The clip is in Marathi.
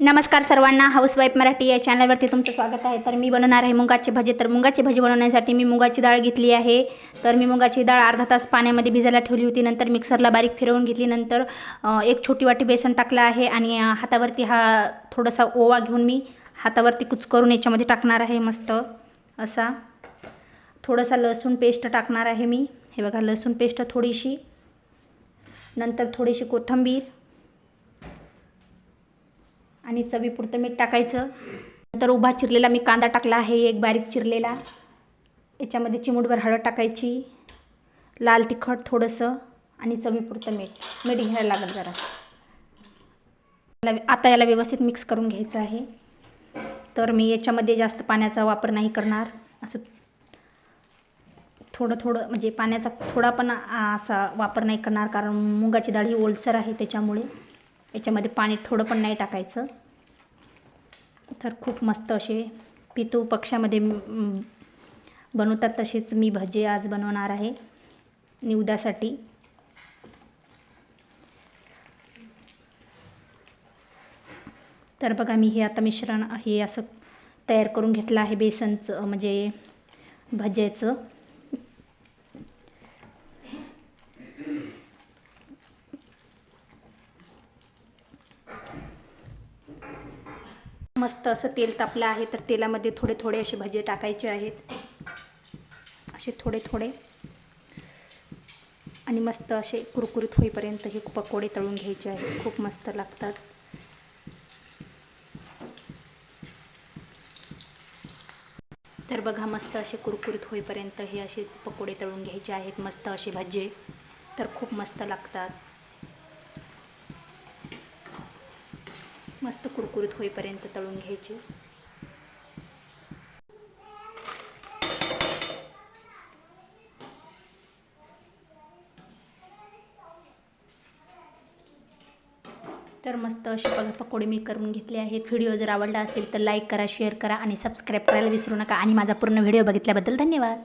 नमस्कार सर्वांना हाऊसवाईफ मराठी या चॅनलवरती तुमचं स्वागत आहे. तर मी बनवणार आहे मुगाची भाजी. तर मुगाची भाजी बनवण्यासाठी मी मुगाची डाळ घेतली आहे. तर मी मुगाची डाळ अर्धा तास पाण्यामध्ये भिजायला ठेवली होती. नंतर मिक्सरला बारीक फिरवून घेतली. नंतर एक छोटी वाटी बेसन टाकलं आहे आणि हातावरती हा थोडासा ओवा घेऊन मी हातावरती कुच करून याच्यामध्ये टाकणार आहे मस्त असा. थोडासा लसूण पेस्ट टाकणार आहे मी. हे बघा लसूण पेस्ट थोडीशी. नंतर थोडीशी कोथिंबीर. आणि चवीपुरतं मीठ टाकायचं. नंतर उभा चिरलेला मी कांदा टाकला आहे एक बारीक चिरलेला. याच्यामध्ये चिमूटभर हळद टाकायची. लाल तिखट थोडंसं आणि चवीपुरतं मीठ. मीठ घ्यायला लागेल जरा. आता याला व्यवस्थित मिक्स करून घ्यायचं आहे. तर मी याच्यामध्ये जास्त पाण्याचा वापर नाही करणार. असं थोडं थोडं म्हणजे पाण्याचा थोडा पण असा वापर नाही करणार. कारण मुगाची डाळ ही ओलसर आहे त्याच्यामुळे. याच्यामध्ये पाणी थोडं पण नाही टाकायचं. तर खूप मस्त असे पितू पक्षामध्ये बनवतात तसेच मी भजे आज बनवणार आहे निवदासाठी. तर बघा मी हे आता मिश्रण हे असं तयार करून घेतलं आहे बेसनचं म्हणजे भज्याचं मस्त असं तेल तापलं आहे तर तेलामध्ये थोडे थोडे असे भजे टाकायचे आहेत. असे थोडे थोडे. आणि मस्त असे कुरकुरीत होईपर्यंत हे पकोडे तळून घ्यायचे आहेत. खूप मस्त लागतात. तर बघा मस्त असे कुरकुरीत होईपर्यंत हे असेच पकोडे तळून घ्यायचे आहेत. मस्त असे भजे. तर खूप मस्त लागतात. मस्त कुरकुरीत होईपर्यंत तळून घ्यायचे. तर मस्त असे बघा पकोडे मी करून घेतले आहेत. व्हिडिओ जर आवडला असेल तर लाईक करा शेअर करा आणि सबस्क्राईब करायला विसरू नका. आणि माझा पूर्ण व्हिडिओ बघितल्याबद्दल धन्यवाद.